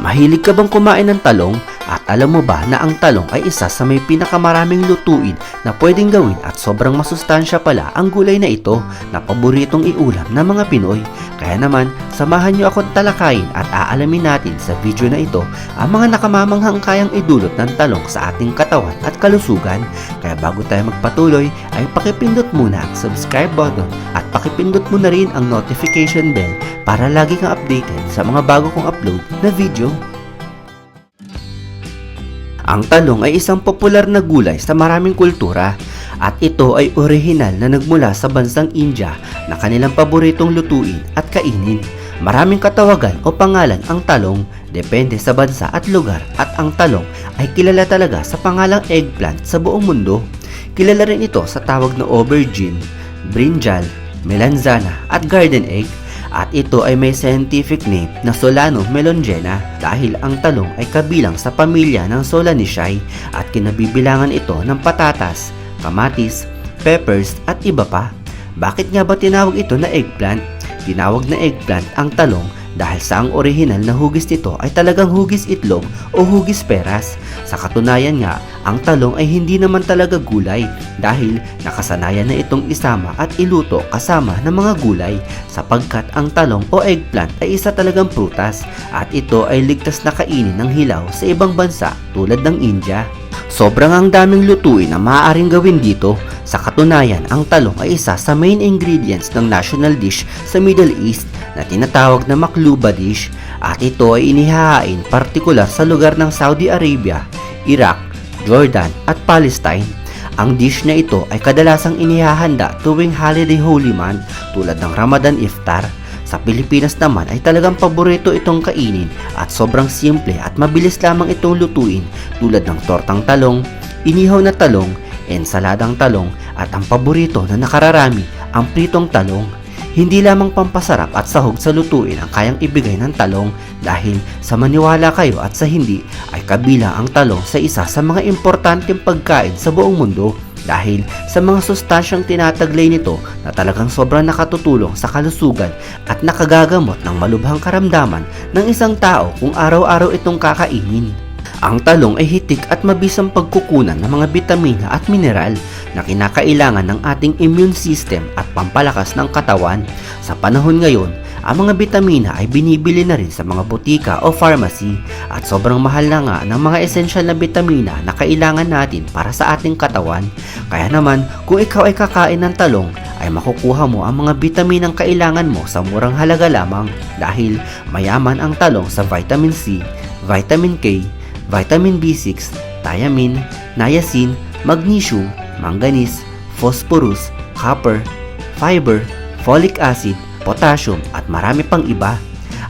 Mahilig ka bang kumain ng talong? Alam mo ba na ang talong ay isa sa may pinakamaraming lutuin na pwedeng gawin at sobrang masustansya pala ang gulay na ito na paboritong iulam ng mga Pinoy. Kaya naman, samahan niyo akong talakayin at aalamin natin sa video na ito ang mga nakamamanghang kayang idulot ng talong sa ating katawan at kalusugan. Kaya bago tayo magpatuloy ay pakipindot muna ang subscribe button at pakipindot mo na rin ang notification bell para lagi kang updated sa mga bago kong upload na video. Ang talong ay isang popular na gulay sa maraming kultura at ito ay orihinal na nagmula sa bansang India na kanilang paboritong lutuin at kainin. Maraming katawagan o pangalan ang talong depende sa bansa at lugar at ang talong ay kilala talaga sa pangalang eggplant sa buong mundo. Kilala rin ito sa tawag na aubergine, brinjal, melanzana at garden egg at ito ay may scientific name na Solano melongena dahil ang talong ay kabilang sa pamilya ng Solanaceae at kinabibilangan ito ng patatas, kamatis, peppers at iba pa. Bakit nga ba tinawag ito na eggplant? Tinawag na eggplant ang talong dahil sa ang orihinal na hugis nito ay talagang hugis itlog o hugis peras. Sa katunayan nga, ang talong ay hindi naman talaga gulay dahil nakasanayan na itong isama at iluto kasama ng mga gulay sapagkat ang talong o eggplant ay isa talagang prutas at ito ay ligtas na kainin ng hilaw sa ibang bansa tulad ng India. Sobrang ang daming lutuin na maaaring gawin dito. Sa katunayan, ang talong ay isa sa main ingredients ng national dish sa Middle East na tinatawag na makluba dish at ito ay inihahain partikular sa lugar ng Saudi Arabia, Iraq, Jordan at Palestine. Ang dish na ito ay kadalasang inihahanda tuwing holiday holy month tulad ng Ramadan Iftar. Sa Pilipinas naman ay talagang paborito itong kainin at sobrang simple at mabilis lamang itong lutuin tulad ng tortang talong, inihaw na talong, ensaladang talong at ang paborito na nakararami ang pritong talong. Hindi lamang pampasarap at sahog sa lutuin ang kayang ibigay ng talong dahil sa maniwala kayo at sa hindi ay kabilang ang talong sa isa sa mga importanteng pagkain sa buong mundo dahil sa mga sustansyang tinataglay nito na talagang sobrang nakatutulong sa kalusugan at nakagagamot ng malubhang karamdaman ng isang tao kung araw-araw itong kakainin. Ang talong ay hitik at mabisang pagkukunan ng mga bitamina at mineral na kinakailangan ng ating immune system at pampalakas ng katawan. Sa panahon ngayon, ang mga bitamina ay binibili na rin sa mga butika o pharmacy at sobrang mahal na nga ng mga esensyal na bitamina na kailangan natin para sa ating katawan. Kaya naman, kung ikaw ay kakain ng talong, ay makukuha mo ang mga bitaminang kailangan mo sa murang halaga lamang dahil mayaman ang talong sa vitamin C, vitamin K, vitamin B6, thiamine, niacin, magnesium, manganese, phosphorus, copper, fiber, folic acid, potassium at marami pang iba.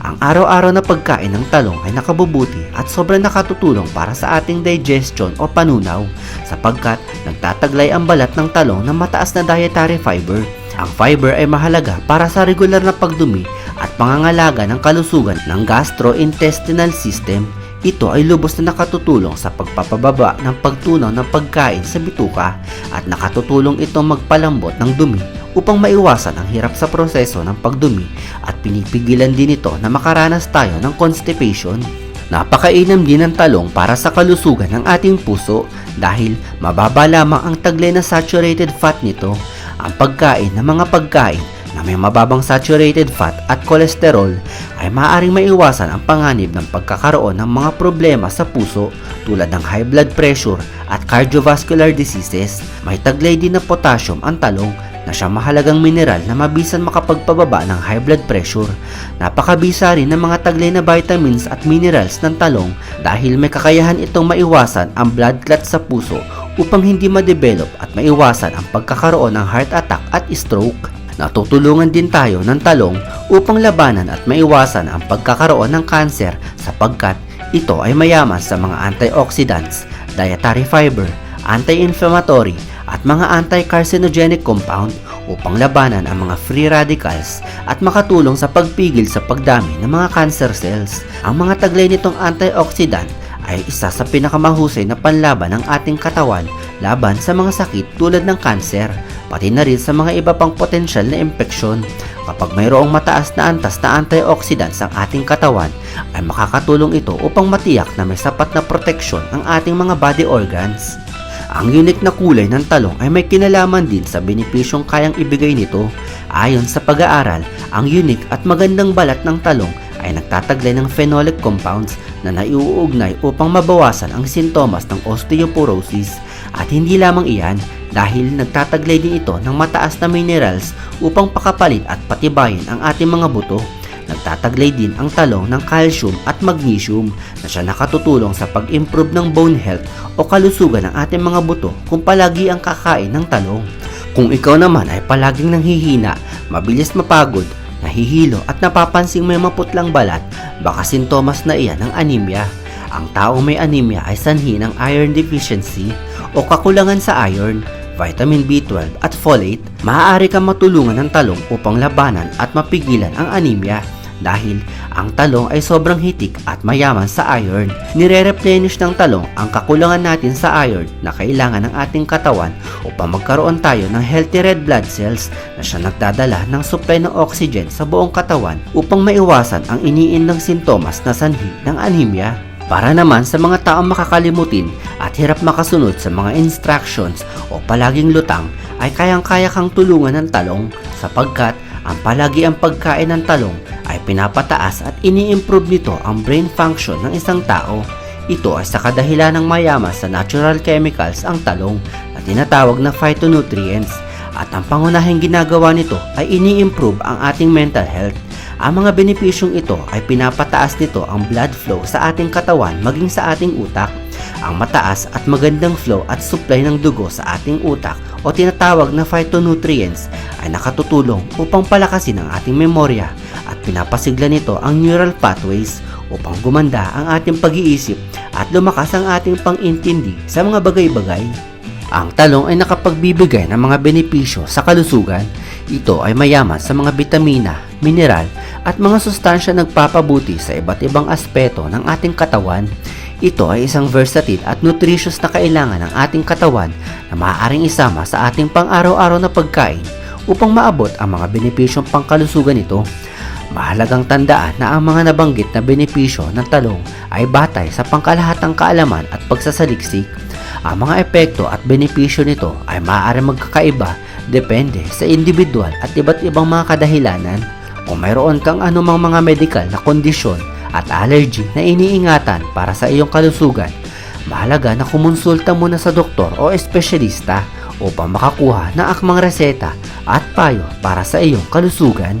Ang araw-araw na pagkain ng talong ay nakabubuti at sobrang nakatutulong para sa ating digestion o panunaw sapagkat nagtataglay ang balat ng talong ng mataas na dietary fiber. Ang fiber ay mahalaga para sa regular na pagdumi at pangangalaga ng kalusugan ng gastrointestinal system. Ito ay lubos na nakatutulong sa pagpapababa ng pagtunaw ng pagkain sa bituka at nakatutulong itong magpalambot ng dumi upang maiwasan ang hirap sa proseso ng pagdumi at pinipigilan din ito na makaranas tayo ng constipation. Napakainam din ng talong para sa kalusugan ng ating puso dahil mababa lamang ang taglay na saturated fat nito. Ang pagkain ng mga pagkain na may mababang saturated fat at kolesterol ay maaaring maiwasan ang panganib ng pagkakaroon ng mga problema sa puso tulad ng high blood pressure at cardiovascular diseases. May taglay din na potassium ang talong na siyang mahalagang mineral na mabisan makapagpababa ng high blood pressure. Napakabisa rin ng mga taglay na vitamins at minerals ng talong dahil may kakayahan itong maiwasan ang blood clot sa puso upang hindi ma-develop at maiwasan ang pagkakaroon ng heart attack at stroke. Natutulungan din tayo ng talong upang labanan at maiwasan ang pagkakaroon ng kanser sapagkat ito ay mayaman sa mga antioxidants, dietary fiber, anti-inflammatory at mga anti-carcinogenic compound upang labanan ang mga free radicals at makatulong sa pagpigil sa pagdami ng mga cancer cells. Ang mga taglay nitong antioxidant ay isa sa pinakamahusay na panlaban ng ating katawan laban sa mga sakit tulad ng kanser, pati na rin sa mga iba pang potensyal na impeksyon. kapag mayroong mataas na antas na antioxidants ang ating katawan, ay makakatulong ito upang matiyak na may sapat na proteksyon ang ating mga body organs. Ang unique na kulay ng talong ay may kinalaman din sa benepisyong kayang ibigay nito. Ayon sa pag-aaral, ang unique at magandang balat ng talong ay nagtataglay ng phenolic compounds na naiuugnay upang mabawasan ang sintomas ng osteoporosis. At hindi lamang iyan, dahil nagtataglay din ito ng mataas na minerals upang pakapalit at patibayin ang ating mga buto. Nagtataglay din ang talong ng calcium at magnesium na siya nakatutulong sa pag-improve ng bone health o kalusugan ng ating mga buto kung palagi ang kakain ng talong. Kung ikaw naman ay palaging nanghihina, mabilis mapagod, nahihilo at napapansing may maputlang balat, baka sintomas na iyan ng anemia. Ang taong may anemia ay sanhi ng iron deficiency o kakulangan sa iron, vitamin B12 at folate. Maaari kang matulungan ng talong upang labanan at mapigilan ang anemia dahil ang talong ay sobrang hitik at mayaman sa iron. Nire-replenish ng talong ang kakulangan natin sa iron na kailangan ng ating katawan upang magkaroon tayo ng healthy red blood cells na siya nagdadala ng supply ng oxygen sa buong katawan upang maiwasan ang iniindang sintomas na sanhi ng anemia. Para naman sa mga taong makakalimutin at hirap makasunod sa mga instructions o palaging lutang ay kayang-kaya kang tulungan ng talong sapagkat ang palagi ang pagkain ng talong ay pinapataas at ini-improve nito ang brain function ng isang tao. Ito ay sa kadahilan ng mayaman sa natural chemicals ang talong na tinatawag na phytonutrients at ang pangunahing ginagawa nito ay ini-improve ang ating mental health. Ang mga benepisyong ito ay pinapataas nito ang blood flow sa ating katawan maging sa ating utak. Ang mataas at magandang flow at supply ng dugo sa ating utak o tinatawag na phytonutrients ay nakatutulong upang palakasin ang ating memorya at pinapasigla nito ang neural pathways upang gumanda ang ating pag-iisip at lumakas ang ating pang-intindi sa mga bagay-bagay. Ang talong ay nakapagbibigay ng mga benepisyo sa kalusugan. Ito ay mayaman sa mga bitamina, mineral at mga sustansya nagpapabuti sa iba't ibang aspeto ng ating katawan. Ito ay isang versatile at nutritious na kailangan ng ating katawan na maaaring isama sa ating pang-araw-araw na pagkain upang maabot ang mga benepisyong pangkalusugan nito. Mahalagang tandaan na ang mga nabanggit na benepisyo ng talong ay batay sa pangkalahatang kaalaman at pagsasaliksik. Ang mga epekto at benepisyo nito ay maaari magkakaiba depende sa individual at iba't ibang mga kadahilanan. Kung mayroon kang anumang mga medical na kondisyon at allergy na iniingatan para sa iyong kalusugan, mahalaga na kumonsulta muna sa doktor o espesyalista upang makakuha ng akmang reseta at payo para sa iyong kalusugan.